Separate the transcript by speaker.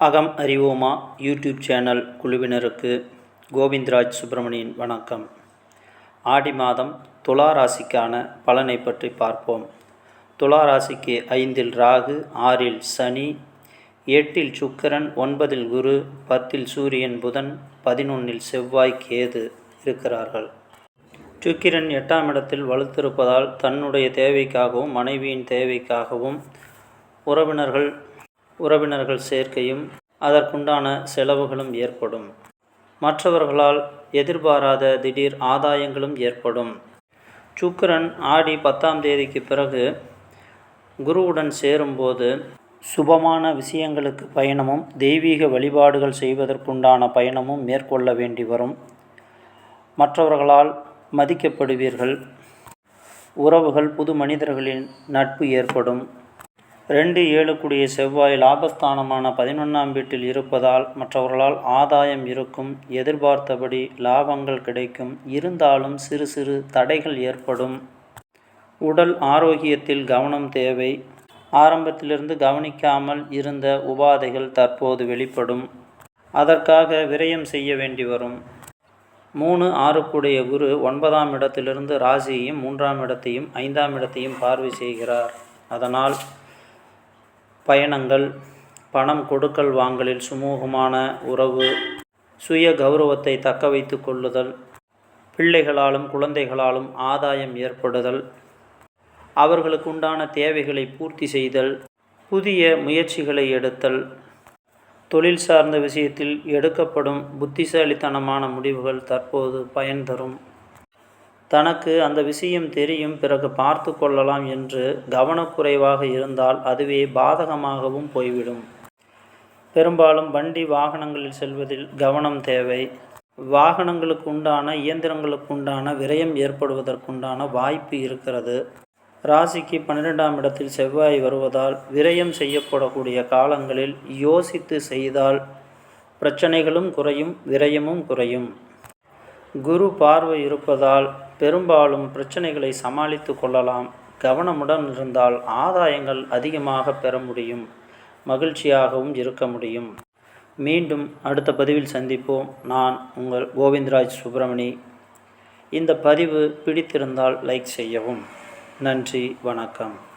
Speaker 1: அகம் அறிவோமா YouTube channel குழுவினருக்கு கோவிந்தராஜ் சுப்பிரமணியன் வணக்கம். ஆடி மாதம் துலா ராசிக்கான பலனை பற்றி பார்ப்போம். துலா ராசிக்கு ஐந்தில் ராகு ஆறில் சனி எட்டில் சுக்கிரன் ஒன்பதில் குரு பத்தில் சூரியன் புதன் பதினொன்னில் செவ்வாய் கேது இருக்கிறார்கள். சுக்கிரன் எட்டாம் இடத்தில் வலுத்திருப்பதால் தன்னுடைய தேவைக்காகவும் மனைவியின் தேவைக்காகவும் உறவினர்கள் உறவினர்கள் சேர்க்கையும் அதற்குண்டான செலவுகளும் ஏற்படும். மற்றவர்களால் எதிர்பாராத திடீர் ஆதாயங்களும் ஏற்படும். சுக்கரன் ஆடி பத்தாம் தேதிக்கு பிறகு குருவுடன் சேரும்போது சுபமான விஷயங்களுக்கு பயணமும் தெய்வீக வழிபாடுகள் செய்வதற்குண்டான பயணமும் மேற்கொள்ள வேண்டி வரும். மற்றவர்களால் மதிக்கப்படுவீர்கள். உறவுகள் புது மனிதர்களின் நட்பு ஏற்படும். ரெண்டு ஏழுக்குடிய செவ்வாய் லாபஸ்தானமான பதினொன்றாம் வீட்டில் இருப்பதால் மற்றவர்களால் ஆதாயம் இருக்கும். எதிர்பார்த்தபடி லாபங்கள் கிடைக்கும். இருந்தாலும் சிறு சிறு தடைகள் ஏற்படும். உடல் ஆரோக்கியத்தில் கவனம் தேவை. ஆரம்பத்திலிருந்து கவனிக்காமல் இருந்த உபாதைகள் தற்போது வெளிப்படும். அதற்காக விரயம் செய்ய வேண்டி வரும். மூணு ஆறுக்குடைய குரு ஒன்பதாம் இடத்திலிருந்து ராசியையும் மூன்றாம் இடத்தையும் ஐந்தாம் இடத்தையும் பார்வை செய்கிறார். அதனால் பயணங்கள் பணம் கொடுக்கல் வாங்கலில் சுமூகமான உறவு சுய கௌரவத்தை தக்க வைத்து கொள்ளுதல் பிள்ளைகளாலும் குழந்தைகளாலும் ஆதாயம் ஏற்படுதல் அவர்களுக்கு உண்டான தேவைகளை பூர்த்தி செய்தல் புதிய முயற்சிகளை எடுத்தல் தொழில் சார்ந்த விஷயத்தில் எடுக்கப்படும் புத்திசாலித்தனமான முடிவுகள் தற்போது பயன் தரும். தனக்கு அந்த விஷயம் தெரியும் பிறகு பார்த்து கொள்ளலாம் என்று கவனக்குறைவாக இருந்தால் அதுவே பாதகமாகவும் போய்விடும். பெரும்பாலும் வண்டி வாகனங்களில் செல்வதில் கவனம் தேவை. வாகனங்களுக்கு உண்டான இயந்திரங்களுக்கு உண்டான விரயம் ஏற்படுவதற்குண்டான வாய்ப்பு இருக்கிறது. ராசிக்கு பன்னிரெண்டாம் இடத்தில் செவ்வாய் வருவதால் விரயம் செய்யப்படக்கூடிய காலங்களில் யோசித்து செய்தால் பிரச்சனைகளும் குறையும் விரயமும் குறையும். குரு பார்வை இருப்பதால் பெரும்பாலும் பிரச்சனைகளை சமாளித்து கொள்ளலாம். கவனமுடன் இருந்தால் ஆதாயங்கள் அதிகமாக பெற முடியும். மகிழ்ச்சியாகவும் இருக்க முடியும். மீண்டும் அடுத்த பதிவில் சந்திப்போம். நான் உங்கள் கோவிந்தராஜ் சுப்பிரமணி. இந்த பதிவு பிடித்திருந்தால் லைக் செய்யவும். நன்றி வணக்கம்.